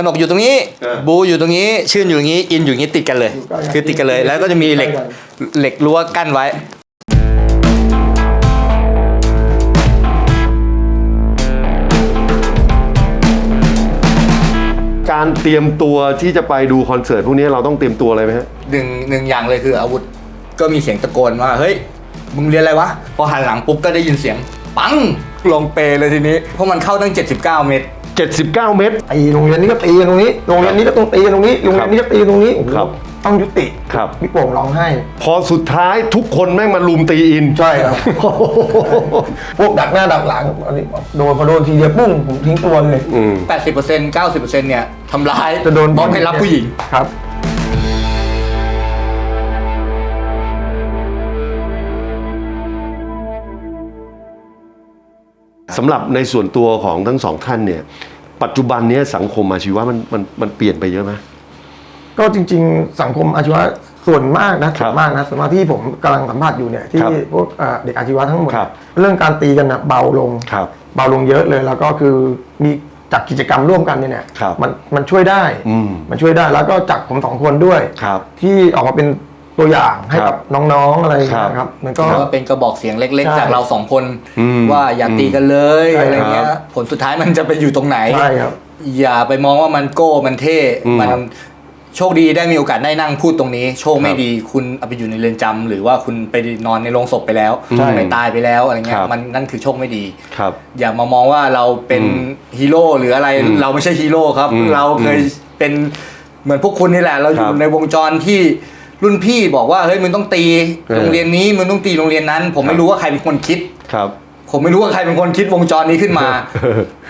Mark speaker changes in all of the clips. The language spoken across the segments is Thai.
Speaker 1: กนกอยู่ตรงนี้
Speaker 2: เออ
Speaker 1: บูอยู่ตรงนี้ ชื่นอยู่อย่างนี้ อินอยู่อย่างนี้ติดกันเลยคือติดกันเลย แล้วก็จะมีเหล็กเหล็กรั้วกั้นไว้
Speaker 2: การเตรียมตัวที่จะไปดูคอนเสิร์ตพวกนี้เราต้องเตรียมตัวอะไรไหมฮะ
Speaker 1: หนึ่งหนึ่งอย่างเลยคืออาวุธก็มีเสียงตะโกนว่าเฮ้ยมึงเรียนอะไรวะ พอหันหลังปุ๊บก็ได้ยินเสียง ปังลงเปเลยทีนี้ เพราะมันเข้าตั้ง 79 เมตร
Speaker 2: 79 เมตร
Speaker 3: ตีโรงเรียนนี้ก็ตีกันตรงนี้โรงเรียนนี้ก็ต้องตีกันตรงนี้โรงเรียนนี้ก็ตีตรงนี้โอ้โห
Speaker 2: ครับ
Speaker 3: ต้องยุติ
Speaker 2: ครับ
Speaker 3: พี่โป่งร้องไห้
Speaker 2: พอสุดท้ายทุกคนแม่งมาลุมตีอิน
Speaker 3: ใช่ครับ พวกดักหน้าดักหลังอันนี้โดนพอโดนทีเดียวปุ้งผมทิ้งตัวเลย
Speaker 2: อืม
Speaker 1: 80% 90%เนี่ยทำร้าย
Speaker 3: จะโดน
Speaker 1: บล็อกให้รับผู้หญิง
Speaker 3: ครับ
Speaker 2: สำหรับในส่วนตัวของทั้งสองท่านเนี่ย ปัจจุบันเนี้ยสังคมอาชีวะมันมันมันเปลี่ยนไปเยอะไหม
Speaker 3: ก็จริง ๆ สังคมอาชีวะส่วนมากนะ
Speaker 2: ครั
Speaker 3: ส่
Speaker 2: บ
Speaker 3: วนมากนะส่วนมากที่ผมกำลังสัมภาษณ์อยู่เนี่ยที่
Speaker 2: ครับ
Speaker 3: พวกเอ่อเด็กอาชีวะทั้งหมด
Speaker 2: ครับ
Speaker 3: เรื่องการตีกันนะเบาลง
Speaker 2: ครับ
Speaker 3: เบาลงเยอะเลยแล้วก็คือมีจัดกิจกรรมร่วมกันเนี่ย
Speaker 2: ครับ
Speaker 3: มันมันช่วยได้
Speaker 2: อืม
Speaker 3: มันช่วยได้แล้วก็จากผมสองคนด้วย
Speaker 2: ครับ
Speaker 3: ที่ออกมาเป็น ตัวอย่างให้
Speaker 2: ครั
Speaker 3: กับบน้องๆอะไรอย่างเงี้
Speaker 2: ครับ
Speaker 3: ยครับ มันก็
Speaker 1: ก็เป็นกระบอกเสียงเล็ก
Speaker 3: ใช่
Speaker 1: ๆ จากเราสองคน
Speaker 2: อืม
Speaker 1: ว่าอย่าตีกันเลย
Speaker 3: ใช่
Speaker 1: อะไรเงี้ย
Speaker 2: ครับ
Speaker 1: ผลสุดท้ายมันจะไปอยู่ตรงไหน
Speaker 3: ใช่ครับ
Speaker 1: อย่าไปมองว่ามันโก้มันเท่
Speaker 2: อืม
Speaker 1: มันโชคดีได้มีโอกาสได้นั่งพูดตรงนี้ โชคไม่
Speaker 2: ครับ
Speaker 1: ดีคุณเอาไปอยู่ในเรือนจำหรือว่าคุณไปนอนในโรงศพไปแล้ว
Speaker 2: ใช่
Speaker 1: ไปตายไปแล้วอะไรเงี้
Speaker 2: ค
Speaker 1: ย
Speaker 2: รับ
Speaker 1: มันนั่นคือโชคไม่ดี
Speaker 2: ครับ
Speaker 1: อย่ามามองว่าเราเป็น
Speaker 2: อืม
Speaker 1: ฮีโร่หรืออะไร
Speaker 2: อืม
Speaker 1: เราไม่ใช่ฮีโร่ครับ
Speaker 2: อืม
Speaker 1: เราเคยเป็นเหมือนพวกคุณนี่แหละ เราอ
Speaker 2: ครั
Speaker 1: ยู่
Speaker 2: บ
Speaker 1: ในวงจรที่ รุ่นพี่บอกว่าเฮ้ยมึงต้องตี
Speaker 2: เออ
Speaker 1: โรงเรียนนี้มึงต้องตีโรงเรียนนั้น ผม
Speaker 2: ครั
Speaker 1: ไม่
Speaker 2: บ
Speaker 1: รู้ว่าใครเป็นคนคิด
Speaker 2: ครับ
Speaker 1: ผมไม่รู้ว่าใครเป็นคนคิดวงจรนี้ขึ้นมา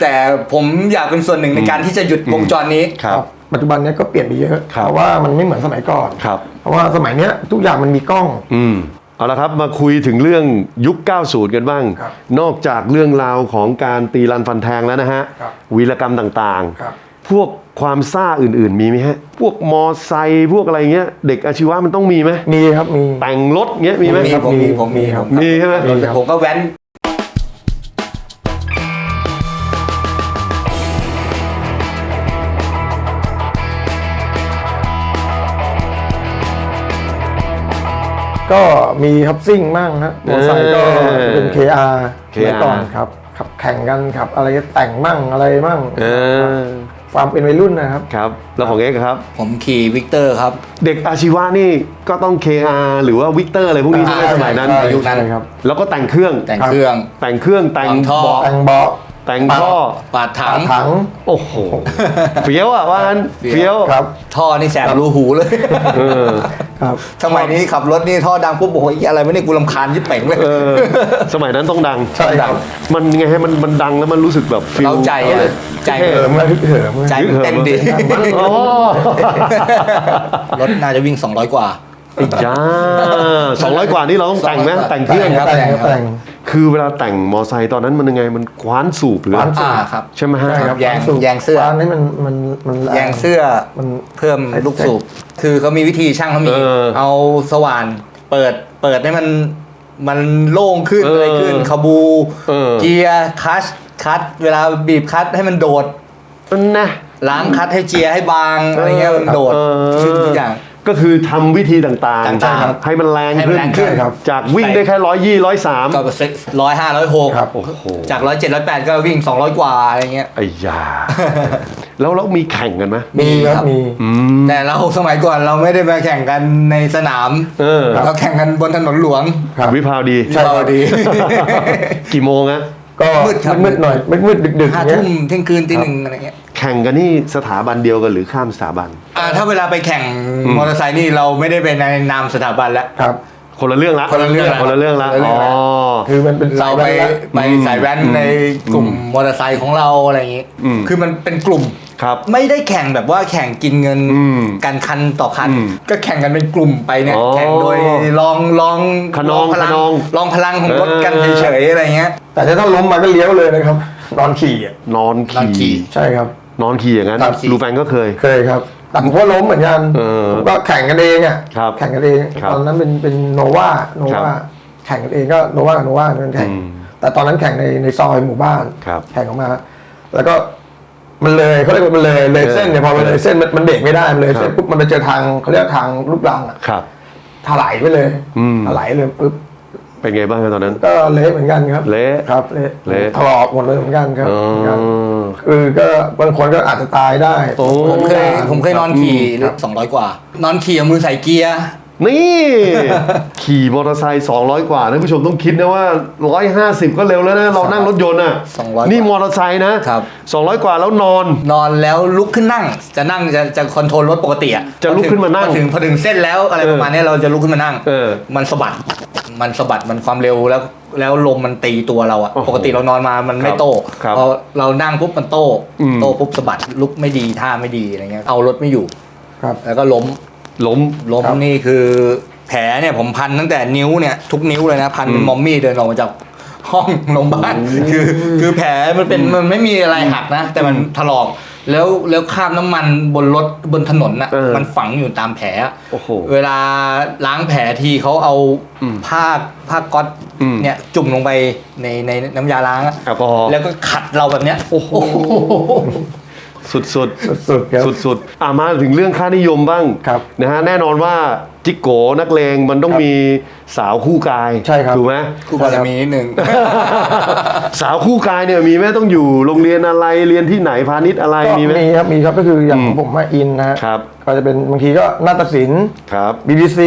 Speaker 1: แต่ผมอยากเป็นส่วนหนึ่งในการที่จะหยุดวงจรนี้
Speaker 2: ครับ
Speaker 3: ปัจจุบันเนี้ยก็เปลี่ยนไปเยอะ
Speaker 2: ครับ
Speaker 3: เพราะว่ามันไม่เหมือนสมัยก่อน
Speaker 2: ครับ
Speaker 3: เพราะว่าสมัยเนี้ยทุกอย่างมันมีกล้อง
Speaker 2: อืมเอาละครับมาคุยถึงเรื่องยุค 90 กันบ้าง
Speaker 3: ครับ
Speaker 2: นอกจากเรื่องราวของการตีรันฟันแทงแล้วนะฮะ
Speaker 3: ครับ
Speaker 2: วีรกรรมต่าง
Speaker 3: ครับ
Speaker 2: ๆ พวกความซ่าอื่น ๆ มีไหมฮะ พวกมอไซค์พวกอะไรเงี้ย เด็กอาชีวะมันต้องมีไหม
Speaker 3: มีครับมี
Speaker 2: แต่งรถเงี้ยมีไหม
Speaker 1: มีผมมีผมมี
Speaker 3: มีครับ
Speaker 2: มีใช่ไหม
Speaker 3: มีครับ
Speaker 1: ผมก็แว้น
Speaker 3: ก็มีครับซิ่งมั่งฮะมอเตอร์ไซค์ก็เป็น KR สมัยก่อนครับขับแข่งกันขับอะไรแต่งมั่งอะไรมั่ง
Speaker 2: เออ
Speaker 3: ความเป็นวัยรุ่นนะครับ
Speaker 2: ครับ แล้วของเอกครับ
Speaker 1: ผมขี่วิกเตอร์ครับ
Speaker 2: เด็กอาชีวะนี่ก็ต้อง KR หรือว่าวิกเตอร์อะไรพวกนี้ใช่ไหม
Speaker 1: อ่า
Speaker 2: สมัยนั้น
Speaker 3: ใช่
Speaker 1: ยุคนั้น
Speaker 3: ใช่ครับ
Speaker 2: แล้วก็แต่งเครื่อง
Speaker 1: แต่งเครื่อง
Speaker 2: แต่งเครื่องแต่ง
Speaker 1: วางท่อ
Speaker 2: เบาะ
Speaker 3: แต่งเบาะ
Speaker 2: แต่งท่อ
Speaker 1: ปาดถัง
Speaker 3: ถัง
Speaker 2: โอ้โหเฟี้ยวอะว่างั้น
Speaker 1: เฟี้
Speaker 2: เฟี้ย
Speaker 1: ยว ว
Speaker 3: ครับ
Speaker 1: ท่อนี่แสบรูหูเลย
Speaker 2: เออ
Speaker 3: ครับ
Speaker 1: สมัยนี้ขับรถนี่ท่อดังปุ๊บโอ้โหไอ้อะไรไม่ได้กูรำคาญยิบเป่งเลย
Speaker 2: เออ สมัยนั้นต้องดัง
Speaker 3: ใช่ครับ
Speaker 2: มันไงให้มันมันดังแล้วมันรู้สึกแบบฟีล
Speaker 1: เราใจอะใจ
Speaker 3: เหิมเลยเหิมเลย
Speaker 1: ใจมันเต้นดี
Speaker 2: อ๋อ
Speaker 1: รถน่าจะวิ่ง 200 กว่า
Speaker 2: ไอ้จ้าสองร้อยกว่านี่เราต้องแต่งไหม
Speaker 1: 200
Speaker 2: แต่งเครื่อง
Speaker 1: ครับ
Speaker 3: แต่งครับแต่ง
Speaker 2: คือเวลาแต่งมอไซค์ตอนนั้นมันยังไงมันคว้านสูบหรือ
Speaker 3: คว้านสู
Speaker 1: อ่า
Speaker 3: บ
Speaker 1: ครับ
Speaker 2: ใช่ไหมฮะ
Speaker 3: ใช่ครับ
Speaker 1: แยง
Speaker 3: สูบ
Speaker 1: แยงเสื้อ
Speaker 3: ร้านนี้มันมันมันรง
Speaker 1: แยงเสื้อ
Speaker 3: มัน
Speaker 1: เพิ่มลูกสูบ คือเขามีวิธีช่างเขามี
Speaker 2: เออ
Speaker 1: เอาสว่าน เปิดเปิดให้มันมันโล่งขึ้น
Speaker 2: เอออ
Speaker 1: อะไรขึ้นคาบู
Speaker 2: เออ
Speaker 1: เกียร์คลัชคัดเวลาบีบคัดให้มันโดด
Speaker 2: นั่นนะ
Speaker 1: ล้างคัดให้เจียร์ให้บางอะไรเงี้ยมันโดด
Speaker 2: เออ
Speaker 1: ขึ้นทุกอย่าง
Speaker 2: ก็คือทำวิธีต่างๆ
Speaker 1: ต่างๆ
Speaker 2: ให้มันแรง
Speaker 1: ให้มัน
Speaker 2: ขึ้น
Speaker 1: แรงขึ้น
Speaker 3: ครับ
Speaker 2: จากวิ่งได้แค่ร้อยยี่ร้อยสาม
Speaker 1: ก็ร้อยห้าร้อยหก
Speaker 3: ครับ
Speaker 2: โอ้โห
Speaker 1: จากร้อยเจ็ดร้อยแปดก็วิ่งสองร้อยกว่าอะไรเงี้ย
Speaker 2: ไอ้ยา แล้วแล้วมีแข่งกันไหม
Speaker 3: มีค
Speaker 1: ครั
Speaker 3: รับบมี
Speaker 2: อืม
Speaker 1: แต่เราสมัยก่อนเราไม่ได้มาแข่งกันในสนาม
Speaker 2: เออ
Speaker 1: เราแข่งกันบนถนนหลวง
Speaker 3: ครับ
Speaker 2: วิภาวดี
Speaker 3: ใช่ครับ
Speaker 1: วิภาวดี
Speaker 2: กี่โมงอะ
Speaker 3: ก็
Speaker 1: มืดครับ
Speaker 3: มืดๆหน่อยมืดมืดดึกดึกๆอ
Speaker 1: ห้า
Speaker 3: ย่างเงี้ย
Speaker 1: ทุ่มเที่ยงคืนตีหนึ่งอะไรเงี้ย
Speaker 2: แข่งกันนี่สถาบันเดียวกันหรือข้ามสถาบัน
Speaker 1: อ่าถ้าเวลาไปแข่ง
Speaker 2: อืม
Speaker 1: มอเตอร์ไซค์นี่เราไม่ได้ไปในนามสถาบันแล้ว
Speaker 3: ครับ
Speaker 2: คนละเรื่องละ
Speaker 1: คนละเรื่องละ
Speaker 2: คนละเรื่องละ
Speaker 1: คนละเรื่
Speaker 2: อ๋
Speaker 1: อง
Speaker 2: อ
Speaker 1: ละ
Speaker 3: คือมันเป็น
Speaker 1: เราไป
Speaker 3: สยแว้นละ
Speaker 1: ไปสายแว้นในกลุ่มมอเตอร์ไซค์ของเราอะไรอย่างงี้
Speaker 2: อืม
Speaker 1: คือมันเป็นกลุ่ม
Speaker 2: ครับ
Speaker 1: ไม่ได้แข่งแบบว่าแข่งกินเงิน
Speaker 2: อืม
Speaker 1: กันคันต่อคัน
Speaker 2: อืม
Speaker 1: ก็แข่งกันเป็นกลุ่มไปเนี่ย
Speaker 2: อ๋อ
Speaker 1: แข่งโดยลองลอง
Speaker 2: ขนอง
Speaker 1: ลพลั
Speaker 2: ขนอง
Speaker 1: ลองพลังของรถกัน
Speaker 2: เออ
Speaker 1: เฉยๆอะไรเงี้ย
Speaker 3: แต่ถ้าล้มมาก็เลี้ยวเลยนะครับ นอนขี่อะ
Speaker 2: นอน
Speaker 1: นอนขี่
Speaker 2: ขี่
Speaker 3: ใช่ครับ
Speaker 2: นอนขี่อย่างนั้น
Speaker 1: นอนขี่
Speaker 2: ลูแฟนก็เคย
Speaker 3: เคยครับแต่ผมก็ล้มเหมือนกัน
Speaker 2: เออ
Speaker 3: ผมก็แข่งกันเองอะ
Speaker 2: ครับ
Speaker 3: แข่งกันเอง
Speaker 2: ครับ
Speaker 3: ตอนนั้นเป็นเป็นโนวาโน
Speaker 2: ครั
Speaker 3: วา
Speaker 2: บ
Speaker 3: แข่งกันเองก็โนวากับโนวากันแข่ง
Speaker 2: อืม
Speaker 3: แต่ตอนนั้นแข่งในในซอยหมู่บ้าน
Speaker 2: ครับ
Speaker 3: แข่งออกมา แล้วก็มันเลยเขาเรียกว่ามันเลยเลยเส้นเนี่ยพอมัน
Speaker 2: เออ
Speaker 3: เลยเส้นมันมันเบรกไม่ได้มันเลยเส้น
Speaker 2: ครับ
Speaker 3: ปุ๊บมันไปเจอทางเขาเรียกว่าทางลูกรังอะ
Speaker 2: ครับ
Speaker 3: ถลายไปเลย
Speaker 2: อืม
Speaker 3: ถลายเลยปุ๊บ
Speaker 2: เป็นไงบ้างครับตอนนั้น
Speaker 3: ก็เละเหมือนกันครับ
Speaker 2: เละ
Speaker 3: ครับเละ
Speaker 2: เละ
Speaker 3: ถลอกหมดเลยเหมือนกันครับ
Speaker 2: อ๋อ
Speaker 3: เหมือนกันคือก็บางคนก็อาจจะตายได้
Speaker 2: โอ้
Speaker 1: ผมเคยผมเคยนอนขี่สองร้อยกว่า นอนขี่เอามือใส่เกียร์
Speaker 2: นี่ ขี่มอเตอร์ไซค์200 กว่าท่านผู้ชมต้องคิดนะว่า 150 ก็เร็วแล้วนะ เรานั่งรถยนต์อะ
Speaker 1: 200
Speaker 2: นี่มอเตอร์ไซค์นะครับ200 กว่าแล้วนอน
Speaker 1: นอนแล้วลุกขึ้นนั่ง จะนั่งจะจะคอนโทรลรถปกติอะ
Speaker 2: จะลุกขึ้นมานั่ง
Speaker 1: พอถึงพอถึงเส้นแล้วอะไร
Speaker 2: เออ
Speaker 1: ประมาณเนี้ยเราจะลุกขึ้นมานั่ง
Speaker 2: เออ
Speaker 1: มันสะบัดมันสะบัดมันความเร็วแล้วแล้วลมมันตีตัวเราอะ
Speaker 2: โอ้โห
Speaker 1: ปกติเรานอนมามันไม่โต้
Speaker 2: ครับ
Speaker 1: พอเรานั่งปุ๊บมันโต้
Speaker 2: อืม
Speaker 1: โต้ปุ๊บสะบัดลุกไม่ดีท่าไม่ดีอะไรเงี้ยเอารถไม่อยู่
Speaker 3: ครับ
Speaker 1: แล้วก็ล้ม
Speaker 2: ล้ม
Speaker 1: ล้ม
Speaker 3: ครับ
Speaker 1: นี่คือแผลเนี่ยผมพันตั้งแต่นิ้วเนี่ยทุกนิ้วเลยนะ พันเป็นมอมมี่เดินออกมาจากห้องโรงพยาบาลคือคือแผลมันเป็นมันไม่มีอะไรหักนะ แต่มันถลอกแล้วแล้วคราบน้ำมันบนรถบนถนนน่ะ
Speaker 2: เออ
Speaker 1: มันฝังอยู่ตามแผล
Speaker 2: โอ้โห
Speaker 1: เวลาล้างแผลทีเขาเอา
Speaker 2: อืม
Speaker 1: ผ้าผ้าก๊อต
Speaker 2: อืม
Speaker 1: เนี่ยจุ่มลงไปในในน้ำยาล้างอะ
Speaker 2: แอลกอฮอล์
Speaker 1: แล้วก็ขัดเราแบบเนี้ยโอ้โห
Speaker 2: สุดสุด
Speaker 3: สุดๆครับ
Speaker 2: สุดสุดๆอ่ามาถึงเรื่องค่านิยมบ้าง
Speaker 3: ครับ
Speaker 2: นะฮะแน่นอนว่าจิกโกนักเลงมันต้อง
Speaker 3: ครับ
Speaker 2: มีสาวคู่กาย
Speaker 3: ใช่ครับ
Speaker 2: ถูกไหม
Speaker 1: คู่บารมีนิดนึง
Speaker 2: สาวคู่กายเนี่ยมีไหมต้องอยู่โรงเรียนอะไรเรียนที่ไหนพาณิชย์อะไร
Speaker 3: ก็
Speaker 2: มีไหม
Speaker 3: มีครับมีครับก็คืออย่าง
Speaker 2: อืม
Speaker 3: ของผมว่าอินนะฮะ
Speaker 2: ครับ
Speaker 3: ก็จะเป็นบางทีก็นาฏศิลป์
Speaker 2: ครับ
Speaker 3: BBC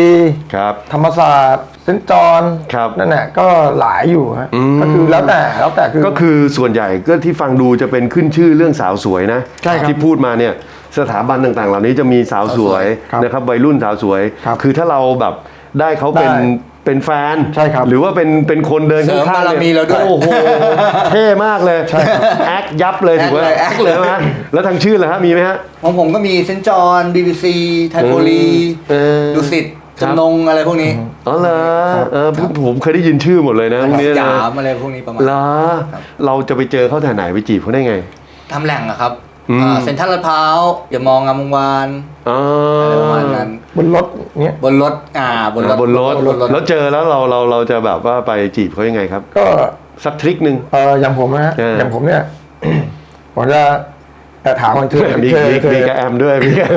Speaker 2: ครับ
Speaker 3: ธรรมศาสตร์ เซนต์จอห์น
Speaker 2: ครับ
Speaker 3: นั่นแหละก็หลายอยู่ฮะ
Speaker 2: อืม
Speaker 3: ก็คือแล้วแต่แล้วแต่คือ
Speaker 2: ก็คือส่วนใหญ่ก็ที่ฟังดูจะเป็นขึ้นชื่อเรื่องสาวสวยนะ
Speaker 3: ใช่ครับ
Speaker 2: ที่พูดมาเนี่ยสถาบันต่างๆ เหล่านี้จะมีสาวสวย
Speaker 3: ครับ
Speaker 2: นะครับวัยรุ่นสาวสวย
Speaker 3: ครับ
Speaker 2: คือถ้าเราแบบได้เขาเป็น
Speaker 3: ได้
Speaker 2: เป็นแฟน
Speaker 3: ใช่ครับ
Speaker 2: หรือว่าเป็นเป็นคนเดิน
Speaker 1: เสริ
Speaker 2: ข้ามงๆ
Speaker 1: บารมี
Speaker 2: นี่
Speaker 1: เราด้วย
Speaker 2: โอ้โหเท่มากเลย
Speaker 3: ใช่ครับ
Speaker 2: แอคยับเลยถูกไหม
Speaker 1: แอคเลยแอคเลย
Speaker 2: ใช่ไหมแล้วทางชื่อเหรอฮะมีไหมฮะ
Speaker 1: ของผมก็มีเซนต์จอห์นบีบีซีไทโพลี
Speaker 2: เออ
Speaker 1: ดุสิต
Speaker 2: ครับ
Speaker 1: จำนงอะไรพวกนี้
Speaker 2: อ๋อเหรอเออผมผมเคยได้ยินชื่อหมดเลยนะพวกนี้
Speaker 1: ห
Speaker 2: นะ
Speaker 1: ยามอะไรพวกนี้ประมาณ
Speaker 2: เหรอเราจะไปเจอเขาแถวไหนไปจีบเขาได้ไง
Speaker 1: ทำแหล่งอะครับ
Speaker 2: อืม
Speaker 1: อ่าเซ็นทรัลลาดพร้าวอย่ามองงามวงวาน
Speaker 2: อ๋อ
Speaker 1: อะไรประมาณนั้น
Speaker 3: บนรถเนี้ย
Speaker 1: บนรถอ่าบนรถ
Speaker 2: บนรถ
Speaker 1: บนรถ
Speaker 2: แล้วเจอแล้วเราเราเราจะแบบว่าไปจีบเขายังไงครับ
Speaker 3: ก็
Speaker 2: สักทริคหนึ่ง
Speaker 3: เอออย่างผมนะฮะ
Speaker 2: เออ
Speaker 3: อ
Speaker 2: อ
Speaker 3: ย่างผมเนี่ยผมจะ แต่ถามคนเธอ
Speaker 2: มี
Speaker 3: เธอ
Speaker 2: มี
Speaker 3: เธอ
Speaker 2: มีกระแอมด้วยมีกระ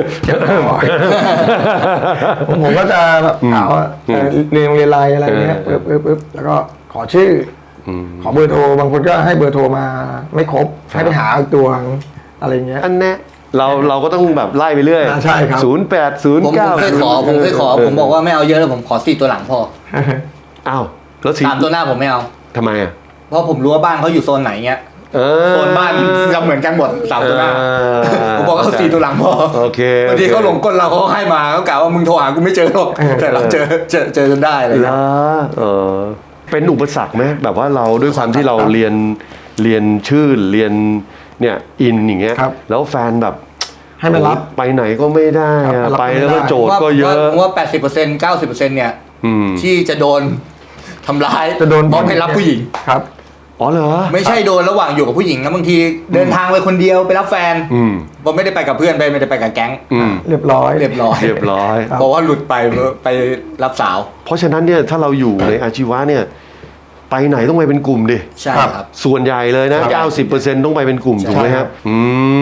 Speaker 3: ผมผมก็จะแบบถามว่าเอ่อเรียนโรงเรียนอะไรอะไรเงี้ย
Speaker 2: เออ
Speaker 3: ปึ๊บปึ๊บปึ๊บแล้วก็ขอชื่ออ
Speaker 2: ม
Speaker 3: ขอเบอร์โทรบางคนก็ให้เบอร์โทรมาไม่ครบ
Speaker 2: ครับ
Speaker 3: ให้ไปหาอีกตัวอะไรเงี้ย
Speaker 2: อันแน่เราเราก็ต้องแบบไล่ไปเรื่อย
Speaker 3: อ่าใช่ครับ
Speaker 2: ศูนย์แปดศูนย์
Speaker 1: ผมผม
Speaker 2: เก้า
Speaker 1: เคยขอผมเคยขอ ผมบอกว่าไม่เอาเยอะแล้วผมขอสี่ตัวหลังพอ
Speaker 2: อ้าวแล้วสี
Speaker 1: สามตัวหน้าผมไม่เอา
Speaker 2: ทำไมอะ
Speaker 1: เพราะผมรู้ว่าบ้านเขาอยู่โซนไหนเงี้ย
Speaker 2: เออ
Speaker 1: โซนบ้านจะเหมือนกันหมดสามตัวหน้า
Speaker 2: เผ
Speaker 1: มบอกเอาสี่ตัวหลังพอ
Speaker 2: โอเค
Speaker 1: บางทีเขาหลงกลเราเขาก็ให้มาเขากล่าวว่ามึงโทรหากูไม่เจอหรอก
Speaker 3: เออ
Speaker 1: แต่เราเจอเจอเจอจนได้อะไร
Speaker 2: แล้
Speaker 1: เงี้ยว
Speaker 2: เออเป็นอุปสรรคไหมแบบว่าเราด้วยความที่เราเรียนเรียนชื่อเรียนเนี่ยอินอย่างเงี้ย
Speaker 3: ครับ
Speaker 2: แล้วแฟนแบบ
Speaker 3: ให้มารับ
Speaker 2: ไปไหนก็ไม่ได้
Speaker 3: ครั
Speaker 2: อะ
Speaker 3: บรับ
Speaker 2: ไป
Speaker 3: ไม่
Speaker 2: แล้วก็
Speaker 3: ได้
Speaker 2: โจทย์ก็เยอะ
Speaker 1: ว่าว่าแปดสิบเปอร์เซ็นต์เก้าสิบเปอร์เซ็นต์เนี่ย
Speaker 2: อืม
Speaker 1: ที่จะโดนทำร้าย
Speaker 3: จะโดน
Speaker 1: เพราะไม่รับผู้หญิง
Speaker 3: ครับ
Speaker 2: อ๋อเหรอ
Speaker 1: ไม่ใช่โดนระหว่างอยู่กับผู้หญิงนะบางทีเดินทางไปคนเดียวไปรับแฟน
Speaker 2: อืม
Speaker 1: ผมไม่ได้ไปกับเพื่อนไปไม่ได้ไปกับแก๊ง
Speaker 2: อืม
Speaker 3: เรียบร้อย
Speaker 1: เรียบร้อย
Speaker 2: เรียบร้อย
Speaker 3: ครับ
Speaker 1: บอกว่าหลุดไปไปรับสาว
Speaker 2: เพราะฉะนั้นเนี่ยถ้าเราอยู่ในอาชีวะเนี่ย ไปไหนต้องไปเป็นกลุ่มดิ
Speaker 1: ใช่
Speaker 3: ครับ
Speaker 1: ครับ
Speaker 2: ส่วนใหญ่เลยนะ
Speaker 1: ใช่
Speaker 2: 90%ต้องไปเป็นกลุ่มถูกไหม
Speaker 3: ใช่
Speaker 2: ค
Speaker 3: ครั
Speaker 2: รับบอื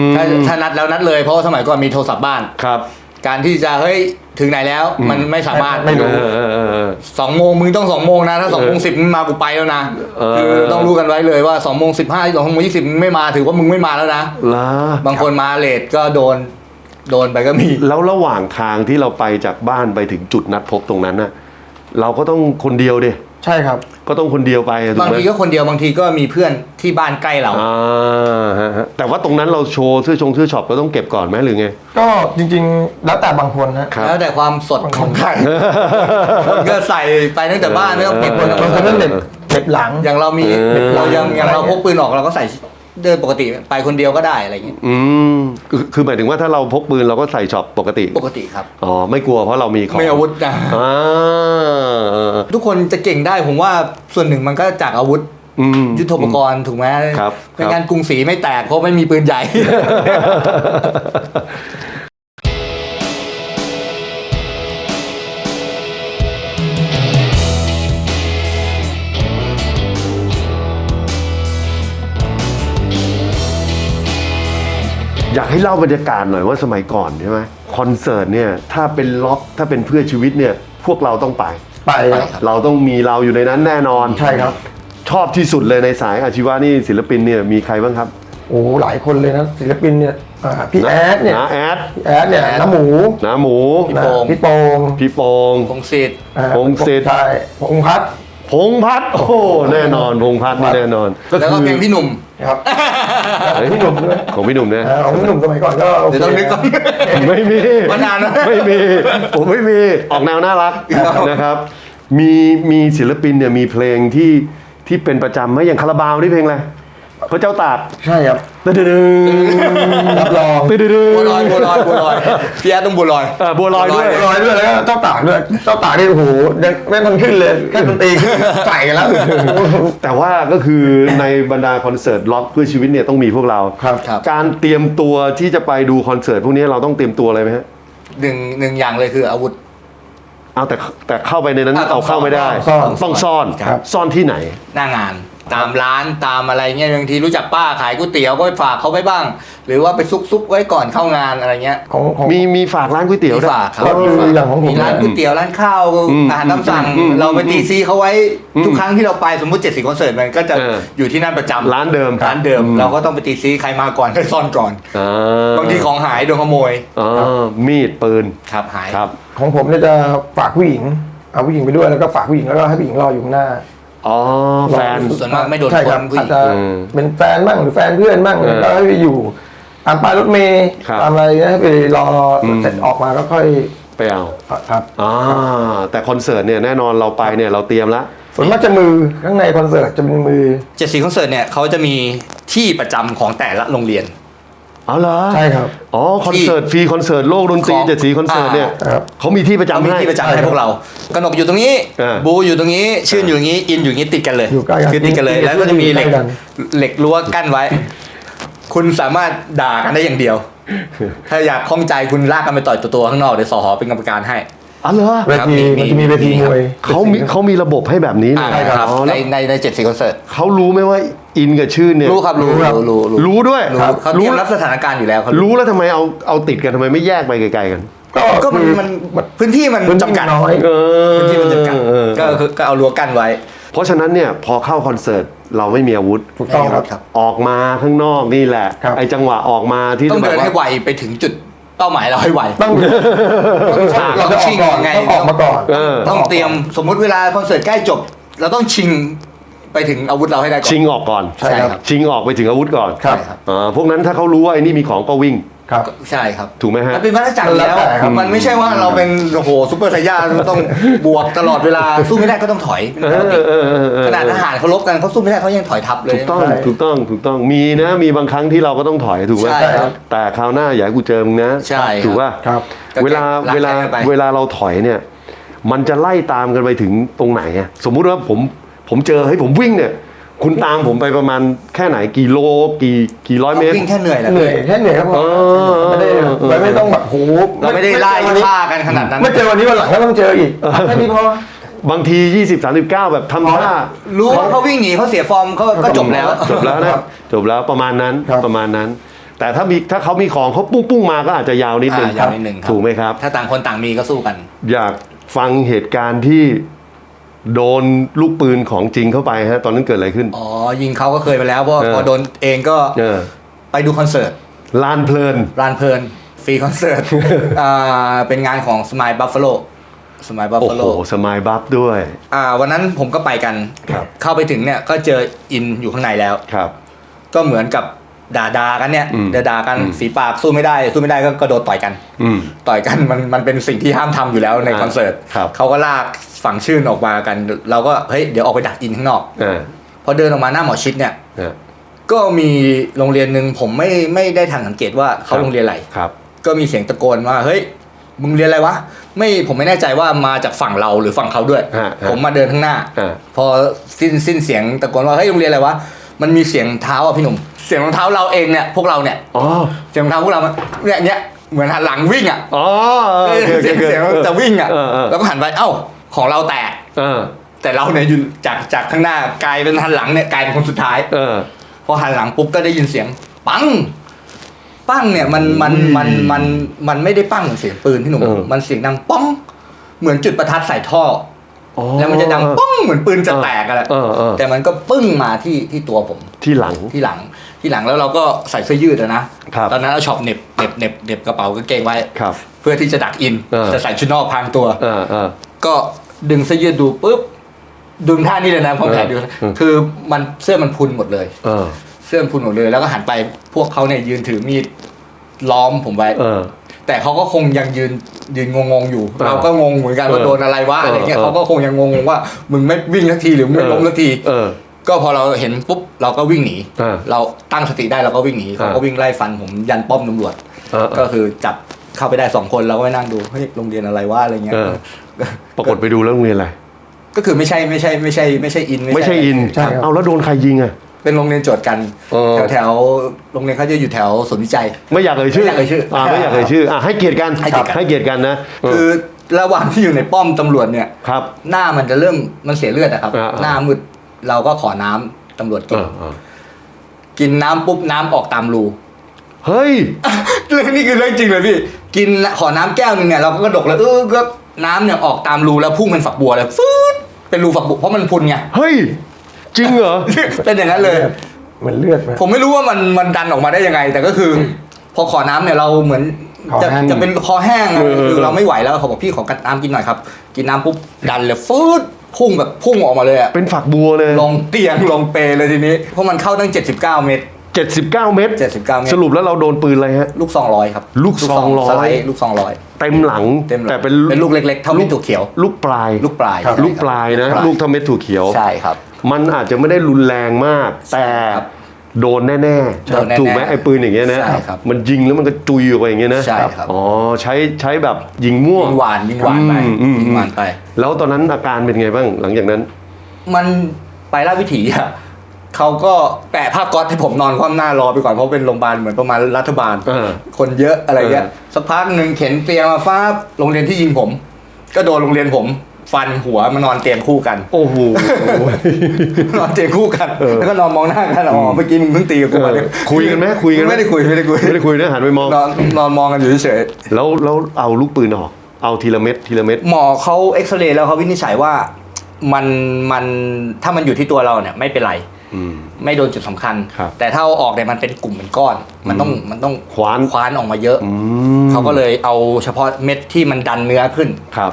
Speaker 2: ม
Speaker 1: ถ้าถ้านัดแล้วนัดเลยเพราะว่าสมัยก่อนมีโทรศัพท์บ้าน
Speaker 2: ครับ
Speaker 1: การที่จะเฮ้ยถึงไหนแล้ว มันไม่สามารถ
Speaker 3: ไม่รู้
Speaker 2: เออเออเออเออ
Speaker 1: สองโมงมึงต้องสองโมงนะ ถ้าสองโมงสิบมึงมากูไปแล้วนะ
Speaker 2: เออ
Speaker 1: คือต้องรู้กันไว้เลยว่าสองโมงสิบห้าสองโมงยี่สิบมึงไม่มาถือว่ามึงไม่มาแล้วนะ
Speaker 2: ล่ะ
Speaker 1: บางคนมาเลทก็โดน โดนไปก็มี
Speaker 2: แล้วระหว่างทางที่เราไปจากบ้านไปถึงจุดนัดพบตรงนั้นน่ะ เราก็ต้องคนเดียวดิ
Speaker 3: ใช่ครับ
Speaker 2: ก็ต้องคนเดียวไปอะถู
Speaker 1: บากง
Speaker 2: ไหม
Speaker 1: ทีก็คนเดียวบางทีก็มีเพื่อนที่บ้านใกล้เรา
Speaker 2: อ่าฮะฮะแต่ว่าตรงนั้นเราโชว์เสื้อชงเสื้อช็อปเราต้องเก็บก่อนไหมหรือไง
Speaker 3: ก็จริงๆ แล้วแต่บางคนนะ
Speaker 2: ครับ
Speaker 1: แล้วแต่ความสดของใครคนก็ใส่ไปตั้งแต่บ้านไม่ต้องเก็บคน
Speaker 3: บางคนก็เหน็บเหน็บหลัง
Speaker 1: อย่างเรามี
Speaker 2: เออ
Speaker 1: เรายังอย่างเราพกปืนออกเราก็ใส่ เดินปกติไปคนเดียวก็ได้อะไรอย่างเงี้ย
Speaker 2: อืมคือคือหมายถึงว่าถ้าเราพกปืนเราก็ใส่ช็อปปกติ
Speaker 1: ปกติครับ
Speaker 2: อ๋อ ไม่กลัวเพราะเรามีของ
Speaker 1: ไม่อาวุธนะ
Speaker 2: อ่าเออ
Speaker 1: ทุกคนจะเก่งได้ผมว่าส่วนหนึ่งมันก็จากอาวุธ
Speaker 2: อืม
Speaker 1: ยุทโธปกรณ์ถูกไหม
Speaker 2: ครับ
Speaker 1: ไม่งั้นกรุงศรีไม่แตกเพราะไม่มีปืนใหญ่
Speaker 2: อยากให้เล่าบรรยากาศหน่อยว่าสมัยก่อนใช่ไหมคอนเสิร์ตเนี่ยถ้าเป็นล็อกถ้าเป็นเพื่อชีวิตเนี่ยพวกเราต้องไป
Speaker 3: ไป
Speaker 1: ไปครับ
Speaker 2: เราต้องมีเราอยู่ในนั้นแน่นอน
Speaker 3: ใช่ครับ
Speaker 2: ชอบที่สุดเลยในสายอาชีวะนี่ศิลปินเนี่ยมีใครบ้างครับ
Speaker 3: โอ้หลายคนเลยนะศิลปินเนี่ยอ่าพี่แอดเนี่ย
Speaker 2: นะแอด
Speaker 3: พี่แอดเนี่ย
Speaker 1: แอด
Speaker 3: น้ำหมู
Speaker 2: นะหมู
Speaker 1: พี่โป่ง
Speaker 3: นะพี่โปง
Speaker 2: พี่โปง
Speaker 1: พงศิษฐ์
Speaker 3: อ่า
Speaker 2: พงศิษฐ์
Speaker 3: ใช่พงษ์พัฒน์
Speaker 2: พงษ์พัฒน์โอ้โหแน่นอนพงษ์พัฒน์นี่แน่นอน
Speaker 1: แล้วก็เพลงพี่หนุ่ม
Speaker 3: ครับพี่หนุ่มด้วย
Speaker 2: ของพี่หนุ่มเนี่ย
Speaker 3: อ่าของพี่หนุ่มสมัยก่อนก็โอเค
Speaker 1: เดี๋ยวต้องนึกก่อน
Speaker 2: ไม่มี
Speaker 1: มานานแล้ว
Speaker 2: ไม่มี ผมไม่มี ออกแนวน่ารักนะครับ มีมีศิลปินเนี่ยมีเพลงที่ที่เป็นประจำไหมอย่างคาราบาวนี่เพลงอะไรพระเจ้าตาก
Speaker 3: ใช่ครับ
Speaker 2: ตึ๊ดดึง
Speaker 3: รับรอง
Speaker 2: ตึ๊ดดึง
Speaker 1: บัวลอยบัวลอยบัวลอยพี่แอดต้องบัวลอย
Speaker 2: เออบัวลอยด้วย
Speaker 3: ลอยด้วยแล้วก็เจ้าตากด้วยเจ้าตากนี่โอ้โหยังไม่ทันขึ้นเลยแค่ดนตรีใส่กันแล้ว
Speaker 2: แต่ว่าก็คือในบรรดาคอนเสิร์ตล็อกเพื่อชีวิตเนี่ยต้องมีพวกเรา
Speaker 3: ครับ
Speaker 1: ครับ
Speaker 2: การเตรียมตัวที่จะไปดูคอนเสิร์ตพวกนี้เราต้องเตรียมตัวอะไรไหมฮะ
Speaker 1: หนึ่งหนึ่งอย่างเลยคืออาวุธ
Speaker 2: เอาแต่แต่เข้าไปในนั้น
Speaker 1: อะ
Speaker 2: เอาเข้าไม่ได้
Speaker 3: ซ่อน
Speaker 2: ต้องซ่อน
Speaker 1: ครับ
Speaker 2: ซ่อนที่ไหน
Speaker 1: หน้างาน ตามร้านตามอะไรเงี้ยบางทีรู้จักป้าขายก๋วยเตี๋ยวก็ไปฝากเขาไว้บ้าง หรือว่าไปซุกซุกๆไว้ก่อนเข้างานอะไรเงี้ย
Speaker 3: ของของ
Speaker 2: มีมีฝากร้านก๋วยเตี๋ยว
Speaker 1: มี
Speaker 2: ด้วย
Speaker 1: ฝากครับ
Speaker 3: ก็
Speaker 1: มีฝาก
Speaker 3: อย่างของผม
Speaker 1: มีร้านก๋วยเตี๋ยวร้านข้าว
Speaker 2: อืม
Speaker 1: อาหารตามสั่ง
Speaker 2: อืม
Speaker 1: เราไปตีซีเขาไว้
Speaker 2: อืม
Speaker 1: ทุกครั้งที่เราไปสมมติเจ็ดสิบคอนเสิร์ตมันก็จะ
Speaker 2: เออ
Speaker 1: อยู่ที่นั่นประจำ
Speaker 2: ร้านเดิม
Speaker 1: ร้านเดิมเราก็ต้องไปตีซีใครมาก่อนให้ซ่อนก่อน
Speaker 2: อ่า
Speaker 1: บางทีของหายโดนขโมย
Speaker 2: อ๋อมีดปืน
Speaker 1: ครับหาย
Speaker 2: ครับ
Speaker 3: ของผมเนี่ยจะฝากผู้หญิงเอาผู้หญิงไปด้วยแล้วก็ฝากผู้หญิงแล้วก็ให้ผู้หญิงรออยู่ข้างหน้า
Speaker 2: อ๋อแฟน
Speaker 1: ส่วนมากไม่โดน
Speaker 3: ใช่ครับ
Speaker 1: คนผู้หญิ
Speaker 3: อางจจะ
Speaker 2: อืม
Speaker 3: เป็นแฟนบ้างหรือแฟนเพื่อนบ้าง
Speaker 2: เออ
Speaker 3: แล้วก็ให้ไปอยู่ตามป้ายรถเมย์
Speaker 2: ครับ
Speaker 3: ตามอะไรเงี้ยให้ไปรออ
Speaker 2: ม
Speaker 3: เสร็จออกมาก็ค่อย
Speaker 2: ไปเอา
Speaker 3: ครับ
Speaker 2: อ่าแต่คอนเสิร์ตเนี่ยแน่นอนเราไปเนี่ยเราเตรียมละ
Speaker 3: ส่วนมากจะมือข้างในคอนเสิร์ตจะเป็นมือ
Speaker 1: เจ็ดสีคอนเสิร์ตเนี่ยเขาจะมีที่ประจำของแต่ละโรงเรียน
Speaker 2: อ๋อเหรอ
Speaker 3: ใช่ครับ
Speaker 2: อ๋อคอนเสิร์ตฟรีคอนเสิร์ตโลกดนตรี
Speaker 1: ของ
Speaker 2: เจ็ดสีคอนเสิร์ตเนี่ย
Speaker 3: อ่าครับ
Speaker 2: เขามีที่ประจำ
Speaker 1: เขามี
Speaker 2: ให้
Speaker 1: ที่ประจำให้พวกเรากนกอยู่ตรงนี้
Speaker 2: อ่า
Speaker 1: บูอยู่ตรงนี้ ชื่นอยู่อย่างนี้ อินอยู่อย่างนี้ติดกันเลย
Speaker 3: อยู่ใกล้กัน
Speaker 1: คือติดกันเลย
Speaker 3: ติดกัน
Speaker 1: แล้วก็จะมีเหล็ก
Speaker 3: ใกล้กัน
Speaker 1: เหล็กรั้วกั้นไว้ คุณสามารถด่ากันได้อย่างเดียว ถ้าอยากข้องใจคุณลากกันไปต่อยตัวๆข้างนอกเดี๋ยวสอหอเป็นกรรมการให้
Speaker 2: อ๋อเหรอ
Speaker 3: เว
Speaker 1: ครับ
Speaker 3: ที
Speaker 1: มี
Speaker 3: มันจะมีเวที
Speaker 1: มี
Speaker 3: มวย
Speaker 2: เขามีเขามีระบบให้แบบนี้เลย
Speaker 1: อ่าครับ
Speaker 2: อ๋อ
Speaker 1: ใน
Speaker 2: แล้ว
Speaker 1: ในในเจ็ดสีคอนเสิร์ต
Speaker 2: เขารู้ไหมว่า อินกับชื่นเนี่ย
Speaker 1: รู้ครับรู้
Speaker 3: รู้ครับ
Speaker 1: รู้รู้
Speaker 2: รู้ด้วย
Speaker 1: รู้เขาเตรียมรับสถานการณ์อยู่แล้วเขารู้
Speaker 2: รู้แล้วทำไมเอาเอาติดกันทำไมไม่แยกไปไกลๆกัน
Speaker 3: ก็
Speaker 1: ก็มัน
Speaker 3: คือ
Speaker 1: มันพื้นที่มัน
Speaker 3: พื้นที่
Speaker 1: จำกัด
Speaker 3: น้อย
Speaker 2: เออ
Speaker 1: พื้นที่มันจำกัด
Speaker 2: เออ
Speaker 1: ก็คือก็เอารั้วกั้นไว้
Speaker 2: เพราะฉะนั้นเนี่ยพอเข้าคอนเสิร์ตเราไม่มีอาวุธ
Speaker 3: ถูกต้องครับ
Speaker 1: ครับ
Speaker 2: ออกมาข้างนอกนี่แหละ
Speaker 3: ครับ
Speaker 2: ไอ้จังหวะออกมาที่
Speaker 1: ต้อง
Speaker 2: จะแบ
Speaker 1: เดิ
Speaker 2: บ
Speaker 1: น
Speaker 2: ว่า
Speaker 1: ให้ไวไปถึงจุดเป้าหมายเราให้ไว
Speaker 3: ต้องเราจะออกก่อน
Speaker 1: ไง
Speaker 3: ต้องออกมาก่อน
Speaker 2: เออ
Speaker 1: ต้องเตรียมสมมุติเวลาคอนเสิร์ตใกล้จบ เราต้องชิง ไปถึงอาวุธเราให้ได้ก่อน
Speaker 2: ชิงออกก่อน
Speaker 3: ใช่ครับ
Speaker 2: ชิงออกไปถึงอาวุธก่อน
Speaker 3: ครับ
Speaker 1: ใช่ครับ
Speaker 2: อ่าพวกนั้นถ้าเขารู้ว่าไอ้นี่มีของก็วิ่ง
Speaker 3: ครับ
Speaker 1: ใช่ครับ
Speaker 2: ถูกไหมฮะ
Speaker 1: มันเป็นวัฏจักรอยู่แล้ว
Speaker 3: แล้วแต่ครับ
Speaker 1: มันไม่ใช่ว่าเราเป็นโอ้โหซุปเปอร์ไซย่าเราต้องบวกตลอดเวลาสู้ไม่ได้ก็ต้องถอยเป็นปกติ
Speaker 2: เออเออเออเออ
Speaker 1: ขนาดทหารเขาลบกันเขาสู้ไม่ได้เขายังถอยทับเลย
Speaker 2: ถูกต้อง
Speaker 3: ใช่
Speaker 2: ถูกต้องถูกต้องมีนะมีบางครั้งที่เราก็ต้องถอยถูกไหม
Speaker 1: ใช่ครับ
Speaker 2: แต่คราวหน้าอย่าให้กูเจอมึงนะ
Speaker 1: ใช่ครับ
Speaker 2: ถูกป่ะ
Speaker 3: ครับ
Speaker 1: ก็
Speaker 2: เวลา
Speaker 1: รัก
Speaker 2: เวลา
Speaker 1: กันไป
Speaker 2: เวลาเราถอยเนี่ย มันจะไล่ตามกันไปถึงตรงไหนอะสมมุติว่าผม ผมเจอให้ยผมวิ่งเนี่ย คุณตามผมไปประมาณแค่ไหนกี่โลกี่กี่ร้อยเมตร
Speaker 1: วิ่งแค่เหนื่อยแหละ
Speaker 3: เหนื่อยแค่เหนื่อยครับผม
Speaker 2: เออ
Speaker 3: ไม่ได้ไม่ไม่ต้องแบบโห
Speaker 1: เราไม่ได้ไล่ฆ่ากันขนาดนั้น
Speaker 3: ไม่เจอวันนี้วันหลังก็ต้องเจออีกแค่นี้พอ
Speaker 2: บางที 20 39 แบบทำท่า
Speaker 1: รู้ว่าเขาวิ่งหนีเขาเสียฟอร์มเขาก็จบแล้ว
Speaker 2: จบแล้วนะ จบแล้วประมาณนั้น
Speaker 3: ครับ
Speaker 2: ประมาณนั้น แต่ถ้ามีถ้าเขามีของเขาปุ้งปุ้งมาก็อาจจะยาวนิดนึง
Speaker 1: อ่ายาวนิดนึงครับ
Speaker 2: ถูกไหมครับ
Speaker 1: ถ้าต่างคนต่างมีก็สู้กัน
Speaker 2: อยากฟังเหตุการณ์ที่ โดนลูกปืนของจริงเข้าไปฮะตอนนั้นเกิดอะไรขึ้น
Speaker 1: อ๋อ ยิงเขาก็เคยไปแล้วเพราะ
Speaker 2: เออ
Speaker 1: พอโดนเองก็
Speaker 2: เออ
Speaker 1: ไปดูคอนเสิร์ต
Speaker 2: ลานเพลิน
Speaker 1: รานเพลินฟรีคอนเสิร์ต อ่าเป็นงานของสมายบัฟฟ a โลสมายบัฟ
Speaker 2: โอ้
Speaker 1: ฟ a
Speaker 2: โห
Speaker 1: โล
Speaker 2: สมายบัฟด้วย
Speaker 1: อ่าวันนั้นผมก็ไปกัน
Speaker 2: ครับ
Speaker 1: เข้าไปถึงเนี่ยก็เจออินอยู่ข้างในแล้ว
Speaker 2: ครับ
Speaker 1: ก็เหมือนกับ ด่าดาๆกันเนี่ย
Speaker 2: อืม
Speaker 1: ด่าดาๆกัน
Speaker 2: อืม
Speaker 1: ฝีปากสู้ไม่ได้สู้ไม่ได้ก็กระโดดต่อยกัน
Speaker 2: อืม
Speaker 1: ต่อยกันมันมันเป็นสิ่งที่ห้ามทำอยู่แล้วใน
Speaker 2: อ่า
Speaker 1: คอนเสิร์ต
Speaker 2: ครับ
Speaker 1: เขาก็ลากฝั่งชื่นออกมากัน เราก็เฮ้ยเดี๋ยวออกไปดักอินข้างนอก
Speaker 2: อ่า
Speaker 1: พอเดินออกมาหน้าหมอชิดเนี่ย
Speaker 2: อ่า
Speaker 1: ก็มีโรงเรียนหนึ่งผมไม่ไม่ได้ทันสังเกตว่าเขา
Speaker 2: ครับ
Speaker 1: โรงเรียนอะไร
Speaker 2: ครับ
Speaker 1: ก็มีเสียงตะโกนว่าเฮ้ยมึงเรียนอะไรวะไม่ผมไม่แน่ใจว่ามาจากฝั่งเราหรือฝั่งเขาด้วย
Speaker 2: ฮะฮะ
Speaker 1: ผมมาเดินข้างหน้า
Speaker 2: อ่า
Speaker 1: พอสิ้นสิ้นเสียงตะโกนว่าเฮ้ยโรงเรียนอะไรวะ มันมีเสียงเท้าอะพี่หนุ่ม เสียงรองเท้าเราเองเนี่ยพวกเราเนี่ย
Speaker 2: อ๋อ
Speaker 1: เสียงรองเท้าพวกเรามันเนี่ยเนี่ยเหมือนหันหลังวิ่งอะ
Speaker 2: อ๋อโอเคโอ
Speaker 1: เสียง
Speaker 2: ค
Speaker 1: เสียงจะวิ่งอะ
Speaker 2: เออเออ
Speaker 1: แล้วก็หันไปเอ้าของเราแตก
Speaker 2: เออ
Speaker 1: แต่เราเนี่ยยืนจากจากข้างหน้ากลายเป็นหันหลังเนี่ยกลายเป็นคนสุดท้าย
Speaker 2: เออ
Speaker 1: พอหันหลังปุ๊บก็ได้ยินเสียง ปังปั้งเนี่ยมันมันมันมันมันไม่ได้ปั้งเหมือนเสียงปืนที่หนุ่ม
Speaker 2: เออ
Speaker 1: มันเสียงดังป้อง เหมือนจุดประทัดใส่ท่อ
Speaker 2: อ๋อ
Speaker 1: อ แล้วมันจะดังป้องเหมือนปืนจะแตกอะไร
Speaker 2: เออเออ
Speaker 1: แต่มันก็ปึ้งมาที่ที่ตัวผม
Speaker 2: ที่หลัง
Speaker 1: ที่หลังที่หลังแล้วเราก็ใส่เสื้อยืดอะนะครับตอนนั้นเอาช็อปเหน็บเหน็บเหน็บเหน็บกระเป๋ากางเกงไว้
Speaker 2: ครับ
Speaker 1: เพื่อที่จะดักอิน
Speaker 2: เออ
Speaker 1: จะใส่ชุดนอกพรางตัว
Speaker 2: เออเออ
Speaker 1: ก็ดึงเสื้อยืดดูปุ๊บดึงท่านี้เลยนะพอแผล
Speaker 2: เออ
Speaker 1: ดู
Speaker 2: เออ
Speaker 1: คือมันเสื้อมันพุนหมดเลย
Speaker 2: เออ
Speaker 1: เสื้อมันพุนหมดเลย แล้วก็หันไปพวกเขาเนี่ยยืนถือมีดล้อมผมไว้
Speaker 2: เออ
Speaker 1: แต่เขาก็คงยังยืนยืนงงๆอยู่
Speaker 2: เออ
Speaker 1: เราก็งงเหมือนกันว่า
Speaker 2: เออ
Speaker 1: โดนอะไรวะอะไรเงี้ย
Speaker 2: เออ
Speaker 1: เขาก็คงยังงงๆว่ามึงไม่วิ่งสักทีหรือมึงไม่ล้มสักที
Speaker 2: เออ
Speaker 1: ก็พอเราเห็นปุ๊บเราก็วิ่งหนี
Speaker 2: เออ
Speaker 1: เราตั้งสติได้เราก็วิ่งหนีเขาก็วิ่งไล่ฟันผมยันป้อมตำรวจ
Speaker 2: เออ
Speaker 1: ก็คือจับเข้าไปได้สองคนเราก็ไปนั่งดูเฮ้ยโรงเรียนอะไรวะอะไรเงี้ย
Speaker 2: เออปรากฏไปดูแล้วโรงเรียนอะไร
Speaker 1: ก็คือไม่ใช่ไม่ใช่ไม่ใช่ไม่ใช่อิน
Speaker 2: ไม่ใช่อิน
Speaker 3: ใช่ครับ
Speaker 2: เอาแล้วโดนใครยิงอะ
Speaker 1: เป็นโรงเรียนโจทย์กัน
Speaker 2: เออ
Speaker 1: แถวแถวๆโรงเรียนเขาจะอยู่แถวศูนย์วิจัย
Speaker 2: ไม่อยากเอ่ยชื่อ
Speaker 1: ไม่อยากเอ่ยชื่ออ่
Speaker 2: อ่าไม่อยากเอ่ยชื่ออะให้เกียรติกัน
Speaker 1: ให้เกียรติกัน
Speaker 2: ให้เกียรติกันนะเออ
Speaker 1: คือระหว่างที่อยู่ในป้อมตำรวจเนี่ย
Speaker 2: ครับ
Speaker 1: หน้ามันจะเริ่มมันเสียเลือดอะครับ
Speaker 2: อ่าๆ
Speaker 1: หน้ามืดเราก็ขอน้ำตำรวจ
Speaker 2: เอ
Speaker 1: กิน
Speaker 2: อเออ
Speaker 1: กินน้ำปุ๊บน้ำออกตามรู
Speaker 2: เฮ้ย
Speaker 1: เรื่องนี้คือเรื่องจริงเลยพี่ กินขอน้ำแก้วหนึงเนี่ยเราก็กระดกเลยเออก็น้ำเนี่ยออกตามรูแล้วพุ่งเป็นฝักบัวเลยฟืดเป็นรูฝักบัวเพราะมันพุนไง
Speaker 2: เฮ้ย จริงเหรอ
Speaker 1: เป็นอย่างนั้นเลย
Speaker 3: เหมือนเลือดไหม
Speaker 1: ผมไม่รู้ว่ามันมันดันออกมาได้ยังไง แต่ก็คือ พอขอน้ำเนี่ยเราเหมือน
Speaker 3: คอ
Speaker 1: จะ
Speaker 3: แห้ง
Speaker 1: จะเป็นคอแห้งอะ
Speaker 2: เออ
Speaker 1: คือเราไม่ไหวแล้วเขาบอกพี่ขอน้ำกินหน่อยครับ กินน้ำปุ๊บดันเลยฟืดพุ่งแบบพุ่งออกมาเลยอะ
Speaker 2: เป็นฝักบัวเลย
Speaker 1: ลงเตียงลงเปรเลยทีนี้เพราะมันเข้าตั้ง 79 เมตร
Speaker 2: 79 เมตร
Speaker 1: 79 เมตร
Speaker 2: สรุปแล้วเราโดนปืนอะไรฮะ
Speaker 1: ลูกซองร้อยครับ
Speaker 2: ลูกซองร้อย
Speaker 1: สไลด์ลูกซองร้อย
Speaker 2: เต็มหลัง
Speaker 1: เต็มหลัง
Speaker 2: แต่เป็น
Speaker 1: เป็นลูกเล็กๆเท่าเม็ดถั่วเขียว
Speaker 2: ลูกปลาย
Speaker 1: ลูกปลาย
Speaker 3: ครับ
Speaker 1: ใช่
Speaker 2: ลูกปลายนะ
Speaker 1: ป
Speaker 2: ลูกเทาเม็ดถั่วเขียว
Speaker 1: ใช่ครับ
Speaker 2: มันอาจจะไม่ได้รุนแรงมาก แต่
Speaker 1: ครับ
Speaker 2: โดนแน่
Speaker 1: โดนแน่ๆ
Speaker 2: ๆถูกไหมไอ้ปืนอย่างเงี้ยนะ
Speaker 1: ใช่ครับ
Speaker 2: มันยิงแล้วมันก็จุยออกไปอย่างเงี้ยนะ
Speaker 1: ใช่ครับ
Speaker 2: อ๋อใช้ใช้แบบยิงมั่ว
Speaker 1: ยิงหวานยิงหวานไป
Speaker 2: อืมอืม
Speaker 1: ยิงหวานไป
Speaker 2: แล้วตอนนั้นอาการเป็นไงบ้างหลังจากนั้น
Speaker 1: มันไปราชวิถีอะเขาก็แปะผ้าก๊อซให้ผมนอนคว่ำหน้ารอไปก่อนเพราะเป็นโรงพยาบาลเหมือนประมาณรัฐบาล
Speaker 2: เออ
Speaker 1: คนเยอะอะไรเงี้ย
Speaker 2: เออ
Speaker 1: สักพักหนึ่งเข็นเตียงมาฟ้าบโรงเรียนที่ยิงผม ก็โดนโรงเรียนผม ฟันหัวมานอนเตียงคู่กัน
Speaker 2: โอ้โห
Speaker 1: นอนเตียงคู่กัน
Speaker 2: เออ
Speaker 1: แล้วก็นอนมองหน้ากันอ๋อเมื่อกี้มึงเพิ่งตีกับกูมาเนี่ย
Speaker 2: เออคุยกันไหมคุยกันไหม
Speaker 1: ไม่ได้คุยไม่ได้คุย
Speaker 2: ไม่ได้คุยนะหันไปมอง
Speaker 1: นอนนอนมองกันอยู่เฉย
Speaker 2: แล้วแล้วเอาลูกปืนออกเอาทีละเม็ดทีละเม็ด
Speaker 1: ๆหมอเขาเอ็กซเรย์แล้วเขาวินิจฉัยว่ามันมันถ้ามันอยู่ที่ตัวเราเนี่ยไม่เป็นไร
Speaker 2: อืม
Speaker 1: ไม่โดนจุดสำคัญ
Speaker 2: ครับ
Speaker 1: แต่ถ้าเอาออกเนี่ยมันเป็นกลุ่มเป็นก้อน มันต้องมันต้อง
Speaker 2: คว้าน
Speaker 1: คว้านออกมาเยอะ
Speaker 2: อืม
Speaker 1: เขาก็เลยเอาเฉพาะเม็ดที่มันดันเนื้อขึ้น
Speaker 2: ครับ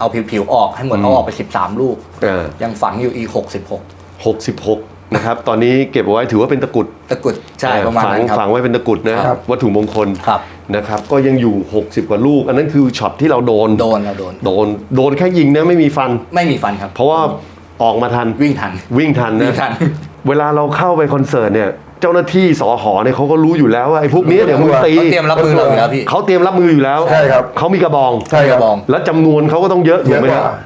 Speaker 1: เอาผิวๆออกให้หมด
Speaker 2: อืม
Speaker 1: เอาออกไป 13 ลูก
Speaker 2: อ่า
Speaker 1: ยังฝังอยู่อีก66
Speaker 2: หกสิบหกนะครับ ตอนนี้เก็บเอาไว้ถือว่าเป็นตะกรุด
Speaker 1: ตะกรุดใช่ประมาณ
Speaker 2: ฝัง
Speaker 1: นั้นครับ
Speaker 2: ฝังไว้เป็นตะกรุดนะครับ วัตถุมงคล
Speaker 1: ครับ
Speaker 2: นะครับ ก็ยังอยู่ 60 กว่าลูก อันนั้นคือช็อตที่เราโดน
Speaker 1: โดนเราโดน
Speaker 2: โดน โดนแค่ยิงนะไม่มีฟัน
Speaker 1: ไม่มีฟันครับ
Speaker 2: เพราะว่าออกมาทัน
Speaker 1: วิ่งทัน
Speaker 2: วิ่งทัน
Speaker 1: วิ่
Speaker 2: นะ
Speaker 1: งทัน
Speaker 2: เวลาเราเข้าไปคอนเสิร์ตเนี่ย เจ้าหน้าที่สอหอเนี่ยเขาก็รู้อยู่แล้วว่าไอ้พวกนี้เดี๋ยวมึงตี
Speaker 1: เขาเตรียมรับมือเราอยู่แล้วพี่
Speaker 2: เขาเตรียมรับมืออยู่แล้ว
Speaker 3: ใช่ครับ
Speaker 2: เขามีกระบอง
Speaker 3: ใช่ครับ
Speaker 1: กระบอง
Speaker 2: แล้วจำนวนเขาก็ต้องเยอะถู
Speaker 3: เย
Speaker 2: ก
Speaker 3: อะ
Speaker 2: ไหม
Speaker 3: ก
Speaker 2: ครั
Speaker 3: ว่า
Speaker 2: บ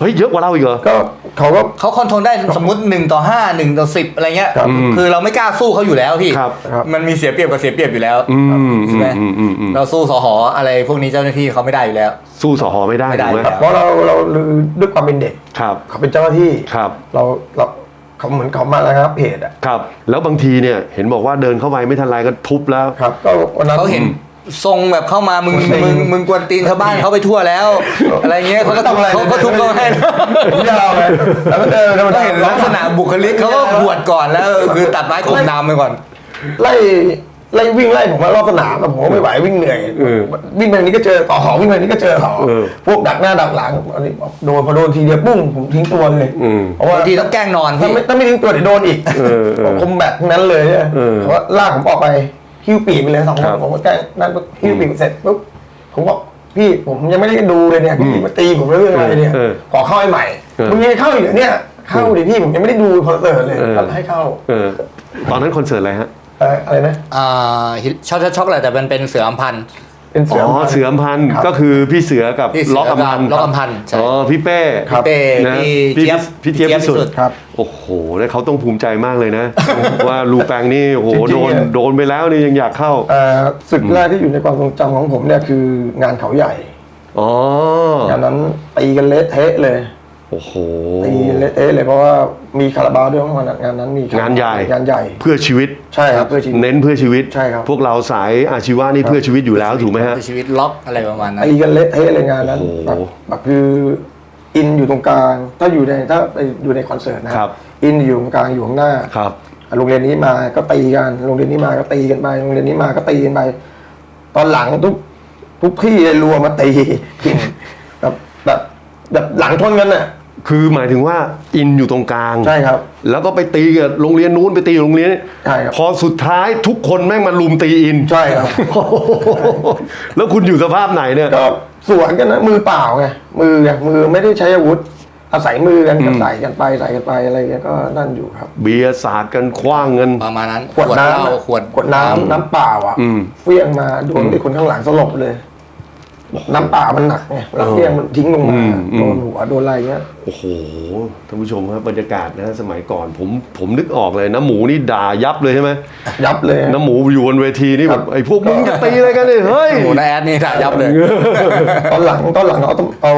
Speaker 2: เฮ้ยเยอะกว่าเราอีกเหรอ
Speaker 3: ก็เขาก็
Speaker 1: เขาคอนโทรลได้สมมติ1ต่อ5 1ต่อ10 อะไรเงี้ย
Speaker 3: ครับ
Speaker 1: คือเราไม่กล้าสู้เขาอยู่แล้วพี่
Speaker 2: ครับ
Speaker 3: ครับ
Speaker 1: มันมีเสียเปรียบกับเสียเปรียบอยู่แล้ว
Speaker 2: อืม
Speaker 1: ใช่ไหม
Speaker 2: อืมอืมอืม
Speaker 1: เราสู้สหออะไรพวกนี้เจ้าหน้าที่เขาไม่ได้อยู่แล้ว
Speaker 2: สู้สอหอไม่ได้
Speaker 1: ไม่ได้
Speaker 2: ถูกไหม
Speaker 1: ครับ
Speaker 3: เพราะเราเราด้วยความเป็นเด็ก
Speaker 2: ครับ
Speaker 3: เขาเป็นเจ้าหน้าที่
Speaker 2: ครับ
Speaker 3: เราเรา เขาเหมือนเขามาแล้วครับเพจอะ
Speaker 2: ครับ แล้วบางทีเนี่ยเห็นบอกว่าเดินเข้าไปไม่ทันไรก็ทุบแล้ว
Speaker 3: ครับ ก็วันนั้น
Speaker 1: เขาเห็นทรงแบบเข้ามามึง
Speaker 3: กวนตีน
Speaker 1: มึงมึงกวนตีนชาวบ้านเขาไปทั่วแล้ว อะไรเงี้ยเขาก็ทุบ
Speaker 3: ทำอะไร
Speaker 1: เขาก็ทุบเขาให้นะ
Speaker 3: ผมยาวเลยแล้วก็เดินธรรม
Speaker 1: ก็
Speaker 3: ดา
Speaker 1: เห็นลักษณะบุคลิกเขาก็บวชก่อนแล้ว คือตัดไม้ข่มน้ำไปก่อน
Speaker 3: ไล่ ไล่วิ่งไล่ผมมารอบสนามอะผมก็ไม่ไหววิ่งเหนื่อย
Speaker 2: เออ
Speaker 3: วิ่งไปทางนี้ก็เจอต่อหอวิ่งไปทางนี้ก็เจอหอ
Speaker 2: เออ
Speaker 3: พวกดักหน้าดักหลังอันนี้โดนพอโดนทีเดียวปุ้งผมทิ้งตัวเลย
Speaker 2: อืม
Speaker 3: เพราะว่า
Speaker 1: บางทีต้องแกล้งนอน
Speaker 3: ถ้า
Speaker 1: พี่
Speaker 3: ไม่ถ้าไม่ทิ้งตัวเดี๋ยวโดนอีก
Speaker 2: เออเออ
Speaker 3: ผมคมแบกทั้งนั้นเลยเนี่ย
Speaker 2: เออ
Speaker 3: เขาว่าลากผมออกไปหิ้วปีกไปเลยสองค
Speaker 2: ครั
Speaker 3: น
Speaker 2: บ
Speaker 3: ผมก็แกล้งนั่นปุ๊บหิ้วปีกเสร็จปุ๊บผมบอกพี่ผมยังไม่ได้ดูเลยเนี่ยพี่มาตีผมเรื่องอะไรเนี่ย
Speaker 2: เออ
Speaker 3: ขอเข้าให้ใหม่
Speaker 2: เออ
Speaker 3: มึงยังเข้าอีกเหรอเนี่ยเข้าดิพี่ผมยังไม่ได้ดูคอนเสิร์ตเลย
Speaker 2: เออ
Speaker 3: ก็ให้เข้า
Speaker 2: เออตอนนั้นคอนเสิร์ตอะไรฮะ
Speaker 3: เอ่ออะไรนะ
Speaker 1: อ่าช็อกช็อกช็อกแหละแต่มันเป็นเสืออัมพันธ์
Speaker 3: เป็นเสื
Speaker 2: อ๋
Speaker 3: อ
Speaker 2: อ
Speaker 3: พันธุ์
Speaker 2: เสืออำพันธ์
Speaker 3: ครับ
Speaker 2: ก็คือพี่เสือกับ
Speaker 1: พี่เสือ
Speaker 2: ล็อกอำพันธ์
Speaker 1: กับล็อกอำพันธ์ใช่
Speaker 2: อ๋อพี่เป้
Speaker 3: ครับ
Speaker 1: เป้
Speaker 2: นะ
Speaker 1: พี่
Speaker 2: พี่
Speaker 1: เจี๊ยบ
Speaker 2: พี่เจี๊ยบพิสุทธิ์
Speaker 3: ครับ
Speaker 2: โอ้โหแล้วเขาต้องภูมิใจมากเลยนะ ว่าลูแปงนี่โอ้โห
Speaker 3: จริ
Speaker 2: โด
Speaker 3: งๆ
Speaker 2: น
Speaker 3: เนี่ย
Speaker 2: โดนไปแล้วนี่ยังอยากเข้า
Speaker 3: เอ่อศึกแรกที่อยู่ในความทรงจำของผมเนี่ยคืองานเขาใหญ่
Speaker 2: อ๋อ งา
Speaker 3: นนั้นตีกันเละเทะเลย
Speaker 2: โโอ้โห
Speaker 3: ตีเละเทะเลยเพราะว่ามีคาราบาวด้วยงานงานนั้นมีครบ
Speaker 2: งานใหญ่
Speaker 3: งานใหญ่
Speaker 2: เพื่อชีวิต
Speaker 3: ใช่ครับเพื่อชีวิต
Speaker 2: เน้นเพื่อชีวิต
Speaker 3: ใช่ครับ
Speaker 2: พวกเราสายอาชีวะนี่เพื่อชีวิตอยู่แล้วถูกไหมฮะ
Speaker 1: ชีวิตล็อกอะไรประมาณนั้น
Speaker 3: ตีกันเละเทะเลยงานนั้น
Speaker 2: โอ้โห
Speaker 3: แบบแบบคืออินอยู่ตรงกลาง ถ้าอยู่ในถ้าไปอยู่ในคอนเสิร์ตนะครับ อินอยู่ตรงกลางอยู่ข้างหน้า
Speaker 2: ครับ
Speaker 3: โรงเรียนนี้มาก็ตีกัน โรงเรียนนี้มาก็ตีกันไป โรงเรียนนี้มาก็ตีกันไป ตอนหลังทุกทุกที่เลยรัวมาตีแบบแบบแบบหลังชนกันน่ะ
Speaker 2: คือหมายถึงว่าอินอยู่ตรงกลาง
Speaker 3: ใช่ครับ
Speaker 2: แล้วก็ไปตีกับโรงเรียนนู้นไปตีกับโรงเรียนนี้
Speaker 3: ใช่ครับ
Speaker 2: พอสุดท้ายทุกคนแม่งมาลุมตีอิน
Speaker 3: ใช่ครับ
Speaker 2: โอ้โหแล้วคุณอยู่สภาพไหนเนี่ย
Speaker 3: ก็สวนกันนะมือเปล่าไงมือไงมือไม่ได้ใช้อาวุธ อาศัยมือกันก็ใส่กันไปใส่กันไปอะไรเงี้ยก็นั่นอยู่ครับ
Speaker 2: เบียร์สาดกันคว้างเงิน
Speaker 1: ประมาณนั้น
Speaker 3: ขวด
Speaker 1: เหล้า
Speaker 3: น้ำอะ
Speaker 1: ขวด
Speaker 3: ขวดน้ำน้ำเปล่าอะ
Speaker 2: อืม
Speaker 3: เฟี้ยงมาโดนไอ้คนข้างหลังสลบเลย น้ำเปล่ามันหนักไงแล้วเฟี้ยงมันทิ้งลงมา
Speaker 2: อืมอืม
Speaker 3: โดนหัวโดนอะไรเงี้ย
Speaker 2: โอ้โหท่านผู้ชมครับบรรยากาศนะสมัยก่อนผมผมนึกออกเลยน้ำหมูนี่ด่ายับเลยใช่ไหม
Speaker 3: ยับเลย
Speaker 2: น้ำหมูอยู่บนเวทีนี่
Speaker 3: ค
Speaker 2: แบ
Speaker 3: รั
Speaker 2: บบไอ้พวกมึงจะตีอะไรกันเนี่ยเฮ้ย
Speaker 1: หมูนาแอดนี่ด่ายับเลย
Speaker 3: ตอนหลังตอนหลังเอาต้องเอา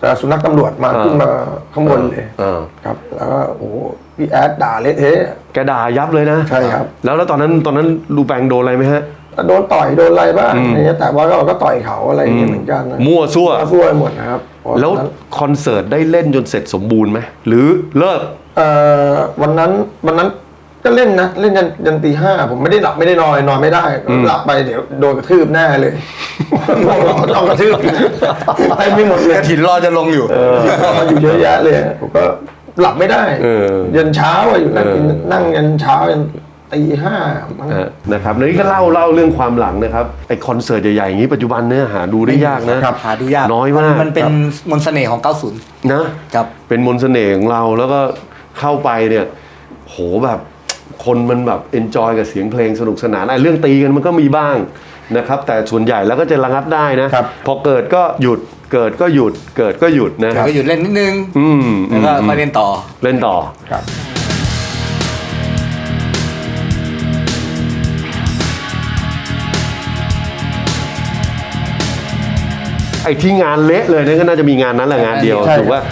Speaker 3: เอ่อสุนัขตำรวจมา
Speaker 2: อ่า
Speaker 3: ขึ้นมาข้างบนเลย
Speaker 2: อ่า
Speaker 3: ครับ แล้วก็โอ้โหพี่แอดด่าเละเทะ
Speaker 2: แกด่ายับเลยนะ
Speaker 3: ใช่ครับ
Speaker 2: แล้วแล้วตอนนั้นตอนนั้นลูแปงโดนอะไรไหมฮะ
Speaker 3: โดนต่อยโดนอะไรบ้างอะไรเงี้ยแต่ว่าก็ก็ต่อยเขาอะไรอย่างเงี้ยเหมือนกันนะ
Speaker 2: มั่วซั่ว
Speaker 3: มั่วหมดนะครับเพราะ
Speaker 2: แล้ว
Speaker 3: ตอนนั้น
Speaker 2: คอนเสิร์ตได้เล่นจนเสร็จสมบูรณ์ไหมหรือเลิก
Speaker 3: เอ่อวันนั้นวันนั้นก็เล่นนะเล่นยันยันตีห้าผมไม่ได้หลับไม่ได้นอนนอนไม่ได้หลับไปเดี๋ยวโดนกระทืบแน่เลยง่วงนอนต้องกระทืบไปไม่หมดเลย
Speaker 1: กระถินรอจะลงอยู่
Speaker 3: มาอยู่เยอะแยะเลยผมก็หลับไม่ได้
Speaker 2: เออ
Speaker 3: ยันเช้าอะอยู่นั่งกิน
Speaker 2: เออ
Speaker 3: นั่งยันเช้ายัน ตีห้ามั้ง
Speaker 2: อะนะครับแล้วนี่ก็เล่าเล่าเรื่องความหลังนะครับไอคอนเสิร์ตใหญ่ๆอย่างนี้ปัจจุบันเนี่ยหาดูได้ยากนะ
Speaker 1: หาดูยาก
Speaker 2: น้อยมาก
Speaker 1: มันเป็น
Speaker 2: ครับ
Speaker 1: มนต์เสน่ห์ของ 90
Speaker 2: นะ
Speaker 1: ครับ
Speaker 2: เป็นมนต์เสน่ห์ของเราแล้วก็เข้าไปเนี่ยโหแบบคนมันแบบเอนจอยกับเสียงเพลงสนุกสนานไอ้เรื่องตีกันมันก็มีบ้างนะครับ แต่ส่วนใหญ่แล้วก็จะระงับได้นะครับ พอเกิดก็หยุดเกิดก็หยุดเกิดก็หยุดนะ
Speaker 1: ก็หยุดเล่นนิดนึง
Speaker 2: อืม
Speaker 1: แล้วก็มาเล่นต่อ
Speaker 2: เล่นต่อ
Speaker 3: ครับ
Speaker 2: อ้ที่งานเละเลยเนี่ยก็น่าจะมีงานนั้นแหละงานเดียว
Speaker 3: ใช่
Speaker 2: ถูกว่า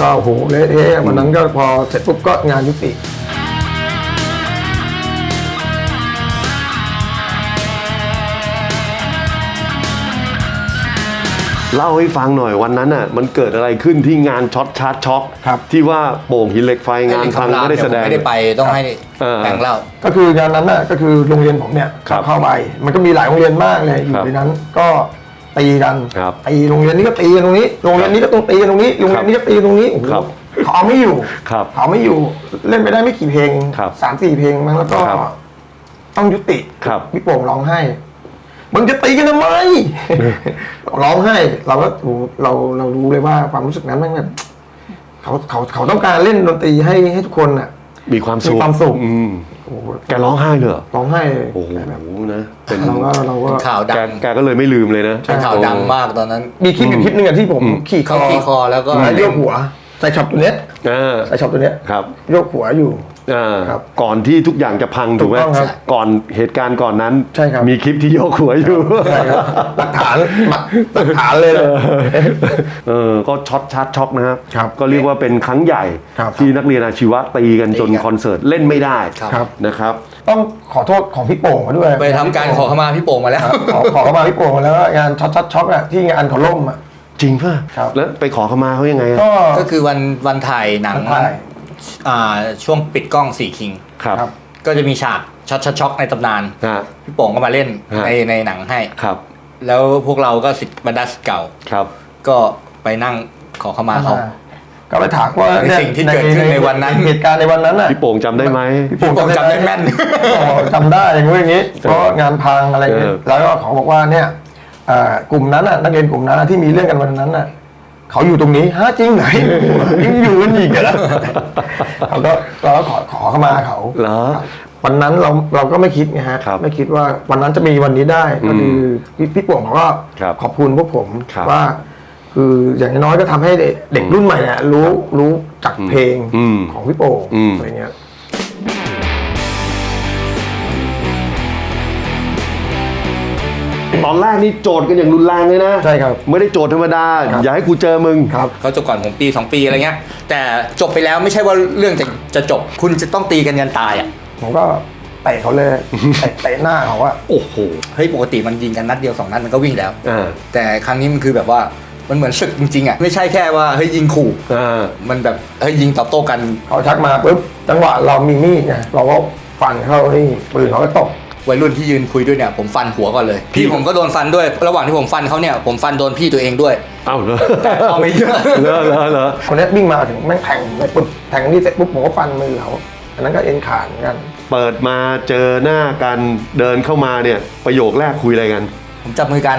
Speaker 3: ก็โหเละเทะวันนั้นก็พอเสร็จปุ๊บก็งานยุติ
Speaker 2: เล่าให้ฟังหน่อยวันนั้นอะมันเกิดอะไรขึ้นที่งานช็อตชาร์จช็อก
Speaker 3: ครับ
Speaker 2: ที่ว่าโป่งหินเหล็กไฟงานพังไม่ได้แสดง
Speaker 1: ไม่ได้ไปต้องให้
Speaker 2: เออ
Speaker 1: แต่งเล่า
Speaker 3: ก็คืองานนั้นน่ะก็คือโรงเรียนผมเนี่ย
Speaker 2: ครับ
Speaker 3: เข้าไปมันก็มีหลายโรงเรียนมากเลยอยู่
Speaker 2: ครับ
Speaker 3: ในนั้น ก็ตีกัน
Speaker 2: ครับ
Speaker 3: ตีโรงเรียนนี้ก็ตีกันตรงนี้โรงเรียนนี้ก็ต้องตีกันตรงนี้โรงเรียนนี้ก็ตีตรงนี้โอ้โห
Speaker 2: ครับ
Speaker 3: เขาเอาไม่อยู่
Speaker 2: ครับ
Speaker 3: เขาไม่อยู่เล่นไปได้ไม่กี่เพลง
Speaker 2: ครับ
Speaker 3: สามสี่เพลงมั้งแล้วก็
Speaker 2: ครับ
Speaker 3: ต้องยุติ
Speaker 2: ครับ
Speaker 3: พี่โป่งร้องไห้ มึงจะตีกันทำไมร้องไห้เราก็โอ้โหเราเรารู้เลยว่าความรู้สึกนั้นแมันแบบเขาเขาเขาต้องการเล่นดนตรีให้ให้ทุกคนอะ
Speaker 2: มีความสุข
Speaker 3: มีความสุข
Speaker 2: อืม
Speaker 3: โอ้โห
Speaker 2: แกร้องไห้เลยเหรอ
Speaker 3: ร้องไห้เลย
Speaker 2: โอ้โห
Speaker 3: แบบ
Speaker 2: นะเป็น
Speaker 3: เราก็เราก็
Speaker 1: ข่าวดั
Speaker 2: แก
Speaker 1: ง
Speaker 2: แกก็เลยไม่ลืมเลยนะ
Speaker 1: เป็นข่าวดังมากตอนนั้น
Speaker 3: มีคลิปอยู่คลิปหนึ่งอะที่ผมขี่ค
Speaker 1: เขา
Speaker 3: อ
Speaker 1: ขี่คอแล้วก็
Speaker 3: แล้วโยกหัว ใส่ช็อปตัวเนี้ย
Speaker 2: อ่า
Speaker 3: ใส่ช็อปตัวเนี้ย
Speaker 2: ครับ
Speaker 3: โยกหัวอยู่
Speaker 2: อ่า
Speaker 3: ครับ
Speaker 2: ก่อนที่ทุกอย่างจะพังถูกไหม
Speaker 3: ถูกต้องครับ
Speaker 2: ก่อนเหตุการณ์ก่อนนั้น
Speaker 3: ใช่ครับ
Speaker 2: มีคลิปที่โยกหัวอยู่
Speaker 3: ใช่ครับหลักฐานหลักฐานเลยนะ
Speaker 2: เออก็ช็อตชาร์จช็อกนะครับ
Speaker 3: ครับ
Speaker 2: ก็เรียกว่าเป็นครั้งใหญ่
Speaker 3: ครับ
Speaker 2: ที่นักเรียนอาชีวะตีกันจน
Speaker 1: ตีกัน
Speaker 2: คอนเสิร์ตเล่นไม่ได้
Speaker 1: ครับ
Speaker 3: ครับ
Speaker 2: นะครับ
Speaker 3: ต้องขอโทษของพี่โป่งมาด้วย
Speaker 1: ไปทำการขอขมาพี่โป่งมาแล้ว
Speaker 3: ครับขอขอเข้ามาพี่โป่งมาแล้วงานช็อตช็อตช็อตอะที่งานเขาล่มอะ
Speaker 2: จริงป่ะ
Speaker 3: ครับ
Speaker 2: แล้วไปขอเขามาเขายังไงอะ
Speaker 3: ก็
Speaker 1: ก็คือวันวันถ่ายหนัง
Speaker 3: วันถ่าย
Speaker 1: อ่า ช่วงปิดกล้องสี่คิง
Speaker 2: ครับ
Speaker 3: ครับ
Speaker 1: ก็จะมีฉากช็อตช็อตช็อกในตำนาน
Speaker 2: ฮะ
Speaker 1: พี่โป่งก็มาเล่น
Speaker 2: ฮะ
Speaker 1: ในในหนังให้
Speaker 2: ครับ
Speaker 1: แล้วพวกเราก็สิทธิ์บรรดาศิษย์เก่า
Speaker 2: ครับ
Speaker 1: ก็ไปนั่งขอเข้ามาเขา
Speaker 3: ก็ไปถามว่า
Speaker 1: ในสิ่งที่เกิดขึ้นในวันนั้น
Speaker 3: เหตุการณ์ในวันนั้นอะ
Speaker 2: พี่โป่งจำได้ไหม
Speaker 3: พี่โป่ง
Speaker 1: พี่โป่งจำได้แม่น
Speaker 3: อ๋อจำได้อย่างงี้อย่างงี้เพราะงานพังอะไรเงี้ย
Speaker 2: เออ
Speaker 3: แล้วก็เขาบอกว่าเนี่ยเอ่อกลุ่มนั้นอะนักเรียนกลุ่มนั้นอะที่มีเรื่องกันวันนั้นอะ เขาอยู่ตรงนี้ฮะจริงไหนยังอยู่กันอีกเหรอเขาก็เราก็ขอขอเข้ามาเขา
Speaker 2: เหรอ
Speaker 3: วันนั้นเราเราก็ไม่คิดไงฮะ
Speaker 2: ครับ
Speaker 3: ไม่คิดว่าวันนั้นจะมีวันนี้ได้ก็คือพี่พี่ป่วงเขาก็
Speaker 2: ครับ
Speaker 3: ขอบคุณพวกผม
Speaker 2: ครับ
Speaker 3: ว่า คืออย่างน้อยๆก็ทำให้เด็กเด็กรุ่นใหม่เนี่ยรู้รู้จักเพลง
Speaker 2: อืม
Speaker 3: ของพี่โป่ง
Speaker 2: อืม
Speaker 3: อะไรเงี้ย
Speaker 2: ตอนแรกนี่โจทย์กันอย่างรุนแรงเลยนะ
Speaker 3: ใช่ครับ
Speaker 2: ไม่ได้โจทย์ธรรมดา
Speaker 3: ครับ
Speaker 2: อย่าให้กูเจอมึง
Speaker 3: ครับ
Speaker 1: เขาจบก่อนผมปี 2 ปีอะไรเงี้ย แต่จบไปแล้วไม่ใช่ว่าเรื่องจะจะจบ คุณจะต้องตีกันยันตายอะ
Speaker 3: ผมก็เตะเขาเลย เตะเตะหน้าเขาอะ
Speaker 2: โอ้โห
Speaker 1: เฮ้ยปกติมันยิงกันนัดเดียวสองนัดมันก็วิ่งแล้ว
Speaker 2: อ่า
Speaker 1: แต่ครั้งนี้มันคือแบบว่ามันเหมือนศึกจริงๆอะไม่ใช่แค่ว่าเฮ้ยยิงขู่
Speaker 2: อ่า
Speaker 1: มันแบบเฮ้ยยิงตอบโต้กัน
Speaker 3: เขาชักมาปุ๊บจังหวะเรามีมีดไงเราก็ฟันเข้านี่ปืนเขาก็ตก
Speaker 1: วัยรุ่นที่ยืนคุยด้วยเนี่ยผมฟันหัวก่อนเลย พี่ผมก็โดนฟันด้วย ระหว่างที่ผมฟันเขาเนี่ยผมฟันโดนพี่ตัวเองด้วย
Speaker 2: เอ้าเหรอ
Speaker 1: แต่เอาไม่เยอะ
Speaker 2: เหรอเหรอเหรอ
Speaker 3: คนนี้วิ่งมาถึงแม่งแทงไปปุ๊บแทงนี่เสร็จปุ๊บผมก็ฟันมือเขาอันนั้นก็เอ็นขาดเหมือนกัน
Speaker 2: เปิดมาเจอหน้ากันเดินเข้ามาเนี่ยประโยคแรกคุยอะไรกัน
Speaker 1: ผมจับมือกัน